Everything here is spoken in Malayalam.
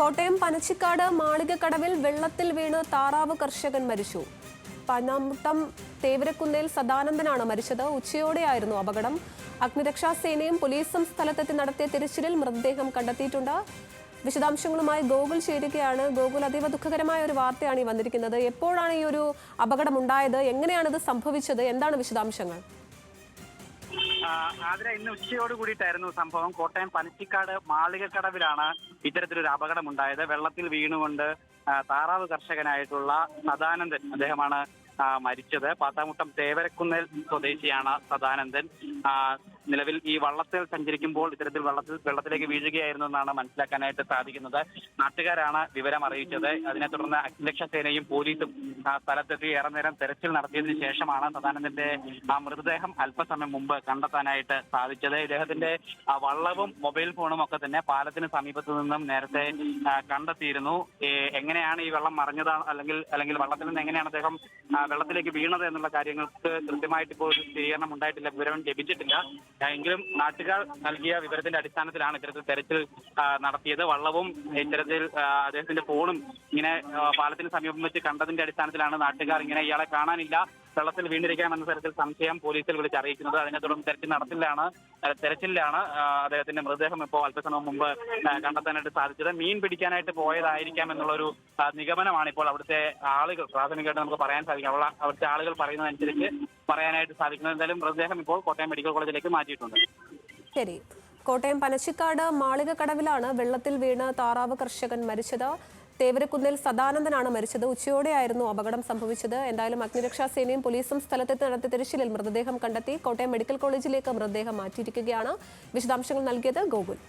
കോട്ടയം പനച്ചിക്കാട് മാളികക്കടവിൽ വെള്ളത്തിൽ വീണ് താറാവ് കർഷകൻ മരിച്ചു. പനമുട്ടം തേവരക്കുന്നേൽ സദാനന്ദനാണ് മരിച്ചത്. ഉച്ചയോടെയായിരുന്നു അപകടം. അഗ്നിരക്ഷാ സേനയും പോലീസും സ്ഥലത്തെത്തി നടത്തിയ തിരച്ചിലിൽ മൃതദേഹം കണ്ടെത്തിയിട്ടുണ്ട്. വിശദാംശങ്ങളുമായി ഗോകുൽ ചേരുകയാണ്. ഗോകുൽ അതീവ ദുഃഖകരമായ ഒരു വാർത്തയാണ് ഈ വന്നിരിക്കുന്നത്. എപ്പോഴാണ് ഈ ഒരു അപകടം ഉണ്ടായത്? എങ്ങനെയാണ് ഇത് സംഭവിച്ചത്? എന്താണ് വിശദാംശങ്ങൾ? ആതിര ഇന്ന് ഉച്ചയോട് കൂടിയിട്ടായിരുന്നു സംഭവം. കോട്ടയം പനച്ചിക്കാട് മാളികക്കടവിലാണ് ഇത്തരത്തിലൊരു അപകടം ഉണ്ടായത് വെള്ളത്തിൽ വീണുകൊണ്ട് താറാവ് കർഷകനായിട്ടുള്ള സദാനന്ദൻ അദ്ദേഹമാണ് മരിച്ചത്. പാത്താമുട്ടം തേവരക്കുന്നേൽ സ്വദേശിയാണ് സദാനന്ദൻ. നിലവിൽ ഈ വള്ളത്തിൽ സഞ്ചരിക്കുമ്പോൾ ഇത്തരത്തിൽ വെള്ളത്തിൽ വെള്ളത്തിലേക്ക് വീഴുകയായിരുന്നു എന്നാണ് മനസ്സിലാക്കാനായിട്ട് സാധിക്കുന്നത്. നാട്ടുകാരാണ് വിവരം അറിയിച്ചത്. അതിനെ തുടർന്ന് അഗ്നിരക്ഷാ സേനയും പോലീസും സ്ഥലത്തെത്തി ഏറെ നേരം തെരച്ചിൽ നടത്തിയതിനു ശേഷമാണ് സദാനന്ദന്റെ ആ മൃതദേഹം അല്പസമയം മുമ്പ് കണ്ടെത്താനായിട്ട് സാധിച്ചത്. ഇദ്ദേഹത്തിന്റെ വള്ളവും മൊബൈൽ ഫോണും ഒക്കെ തന്നെ പാലത്തിന് സമീപത്തു നിന്നും നേരത്തെ കണ്ടെത്തിയിരുന്നു. എങ്ങനെയാണ് ഈ വെള്ളം മറിഞ്ഞത്? അല്ലെങ്കിൽ അല്ലെങ്കിൽ വള്ളത്തിൽ നിന്ന് എങ്ങനെയാണ് അദ്ദേഹം വെള്ളത്തിലേക്ക് വീണത് എന്നുള്ള കാര്യങ്ങൾക്ക് കൃത്യമായിട്ട് ഇപ്പോൾ ഒരു സ്ഥിരീകരണം ഉണ്ടായിട്ടില്ല. വിവരം ലഭിച്ചിട്ടില്ല. എങ്കിലും നാട്ടുകാർ നൽകിയ വിവരത്തിന്റെ അടിസ്ഥാനത്തിലാണ് ഇത്തരത്തിൽ തെരച്ചിൽ നടത്തിയത്. വള്ളവും ഇത്തരത്തിൽ അദ്ദേഹത്തിന്റെ ഫോണും ഇങ്ങനെ പാലത്തിന് സമീപം വെച്ച് കണ്ടതിന്റെ അടിസ്ഥാനത്തിലാണ് നാട്ടുകാർ ഇങ്ങനെ ഇയാളെ കാണാനില്ല. വെള്ളത്തിൽ വീണ്ടിരിക്കാമെന്ന തരത്തിൽ സംശയം പോലീസിൽ വിളിച്ച് അറിയിക്കുന്നത്. അതിനെ തുടർന്ന് തെരച്ചിൽ നടത്തിലാണ് തെരച്ചിലാണ് അദ്ദേഹത്തിന്റെ മൃതദേഹം ഇപ്പോൾ അല്പസമയം മുമ്പ് കണ്ടെത്താനായിട്ട് സാധിച്ചത്. മീൻ പിടിക്കാനായിട്ട് പോയതായിരിക്കാം എന്നുള്ളൊരു നിഗമനമാണ് ഇപ്പോൾ അവിടുത്തെ ആളുകൾ. പ്രാഥമികമായിട്ട് നമുക്ക് പറയാൻ സാധിക്കും. അവിടെ അവിടുത്തെ ആളുകൾ പറയുന്നതനുസരിച്ച് പറയാനായിട്ട് സാധിക്കുന്നത് എന്തായാലും മൃതദേഹം ഇപ്പോൾ കോട്ടയം മെഡിക്കൽ കോളേജിലേക്ക് മാറ്റിയിട്ടുണ്ട്. ശരി. കോട്ടയം പനച്ചിക്കാട് മാളികക്കടവിലാണ് വെള്ളത്തിൽ വീണ് താറാവ് കർഷകൻ മരിച്ചത്. തേവരക്കുന്നിൽ സദാനന്ദനാണ് മരിച്ചത്. ഉച്ചയോടെയായിരുന്നു അപകടം സംഭവിച്ചത്. എന്തായാലും അഗ്നിരക്ഷാസേനയും പോലീസും സ്ഥലത്തെത്തി നടത്തിയ തിരച്ചിലിൽ മൃതദേഹം കണ്ടെത്തി കോട്ടയം മെഡിക്കൽ കോളേജിലേക്ക് മൃതദേഹം മാറ്റിയിരിക്കുകയാണ്. വിശദാംശങ്ങൾ നൽകിയത് ഗോകുൽ.